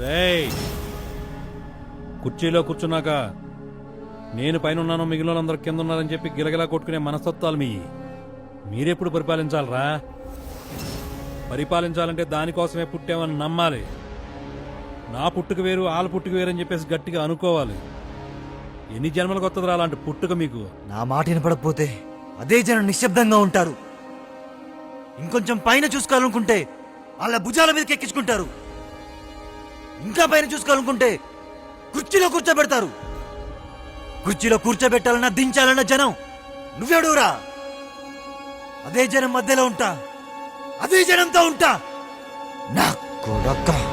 రేయ్. కుర్చీలో కూర్చున్నాక నేను పైన ఉన్నాను మిగిలిన వాళ్ళందరూ కింద ఉన్నారని చెప్పి గిలగిలా కొట్టుకునే మనస్తత్వాలు మీ. మీరెప్పుడు పరిపాలించాలరా? పరిపాలించాలంటే దానికోసమే పుట్టామని నమ్మాలి. నా పుట్టుక వేరు వాళ్ళ పుట్టుక వేరు అని చెప్పేసి గట్టిగా అనుకోవాలి. ఎన్ని జన్మలకు వస్తుందిరా అలాంటి పుట్టుక మీకు? నా మాట వినపడకపోతే అదే జనం నిశ్శబ్దంగా ఉంటారు. ఇంకొంచెం పైన చూసుకోవాలనుకుంటే వాళ్ళ భుజాల మీదకి ఎక్కించుకుంటారు. ఇంకా పైన చూసుకోవాలనుకుంటే కుర్చీలో కూర్చోబెడతారు. కుర్చీలో కూర్చోబెట్టాలన్నా దించాలన్న జనం. నువ్వెవడురా అదే జనం మధ్యలో ఉంటా. అదే జనంతో ఉంటా. నా కొడక.